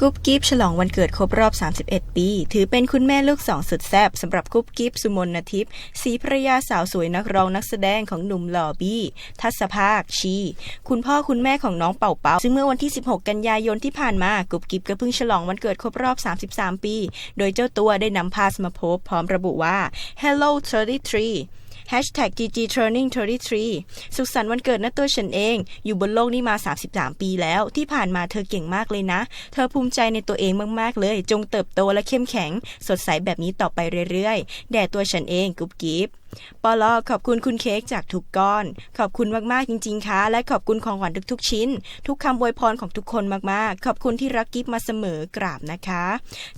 กุ๊บกิ๊บฉลองวันเกิดครบรอบ 31 ปี ถือเป็นคุณแม่ลูกสองสุดแซ่บสำหรับกุ๊บกิ๊บสุมนทิพย์ศรีภรยาสาวสวยนักร้องนักแสดงของหนุ่มหล่อบี้ ทัศภาคชี คุณพ่อคุณแม่ของน้องเป่าเป่าซึ่งเมื่อวันที่ 16 กันยายนที่ผ่านมากุ๊บกิ๊บก็เพิ่งฉลองวันเกิดครบรอบ 33 ปี โดยเจ้าตัวได้นำภาพมาโพสต์พร้อมระบุว่า Hello 33 Hashtag GG Turning 33 สุขสันต์วันเกิดนะตัวฉันเอง อยู่บนโลกนี้มา 33 ปีแล้ว ที่ผ่านมาเธอเก่งมากเลยนะ เธอภูมิใจในตัวเองมากๆเลย จงเติบโตและเข้มแข็ง สดใสแบบนี้ต่อไปเรื่อยๆ แด่ตัวฉันเองกุ๊บกิ๊บปอลอขอบคุณคุณเค้กจากทุกก้อน ขอบคุณมากๆจริง ๆค่ะและขอบคุณของขวัญทุกๆชิ้น ทุกคำอวยพรของทุกคนมากๆ ขอบคุณที่รักกิฟมาเสมอกราบนะคะ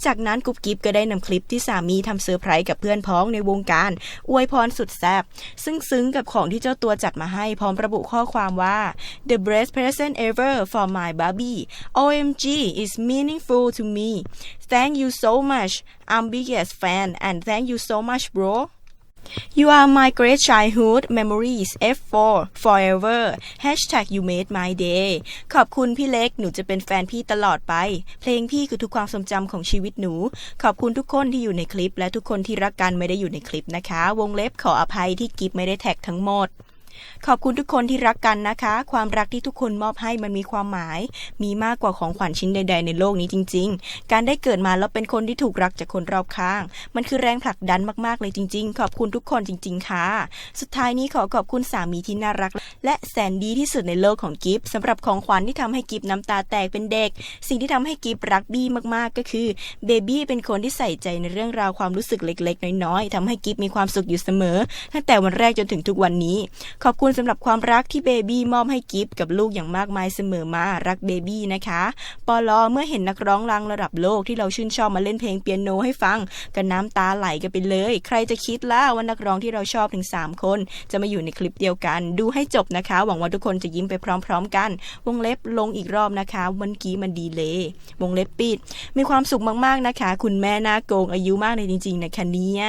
จากนั้นกุ๊บกิ๊บก็ได้นำคลิปที่สามีทำเซอร์ไพรส์กับเพื่อนพ้องในวงการ อวยพรสุดแซ่บซึ่งซึ้งกับของที่เจ้าตัวจัดมาให้พร้อมระบุข้อความว่า the best present ever for my Barbie OMG is meaningful to me thank you so much I'm biggest fan and thank you so much bro You are my great childhood memories F4 forever Hashtag you made my day ขอบคุณพี่เล็ก หนูจะเป็นแฟนพี่ตลอดไป เพลงพี่คือทุกความทรงจำของชีวิตหนู ขอบคุณทุกคนที่อยู่ในคลิป และทุกคนที่รักกันไม่ได้อยู่ในคลิปนะคะ วงเล็บขออภัยที่กิฟไม่ได้แท็กทั้งหมด ขอบคุณทุกคนที่รักกันนะคะ ความรักที่ทุกคนมอบให้มันมีความหมาย มีมากกว่าของขวัญชิ้นใด ๆ ในโลกนี้จริง ๆ การได้เกิดมาแล้วเป็นคนที่ถูกรักจากคนรอบข้าง มันคือแรงผลักดันมากๆเลยจริง ๆ ขอบคุณทุกคนจริง ๆ ค่ะ สุดท้ายนี้ขอขอบคุณสามีที่น่ารัก และแสนดีที่สุดในโลกของกิฟสำหรับของขวัญที่ทำให้กิฟน้ำตาแตกเป็นเด็ก สิ่งที่ทำให้กิฟรักบี้มากๆก็คือเบบี้เป็นคนที่ใส่ใจในเรื่องราวความรู้สึกเล็ก ๆ น้อยๆทำให้กิฟมีความสุขอยู่เสมอ ตั้งแต่วันแรกจนถึงทุกวันนี้ขอบคุณสำหรับความรักที่เบบี้มอบให้กิฟกับลูกอย่างมากมายเสมอมารักเบบี้นะคะปอลอเมื่อเห็นนักร้องรังระดับโลกที่เราชื่นชอบมาเล่นเพลงเปียโนให้ฟังก็น้ำตาไหลกันไปเลย ใครจะคิดล่ะว่านักร้องที่เราชอบถึง 3 คน จะมาอยู่ในคลิปเดียวกัน ดูให้จบนะคะ หวังว่าทุกคนจะยิ้มไปพร้อม ๆ กัน วงเล็บลงอีกรอบนะคะเมื่อกี้มันดีเลยวงเล็บปิด มีความสุขมากๆนะคะ คุณแม่หน้าโกงอายุมากเลยจริงๆนะคะเนี่ย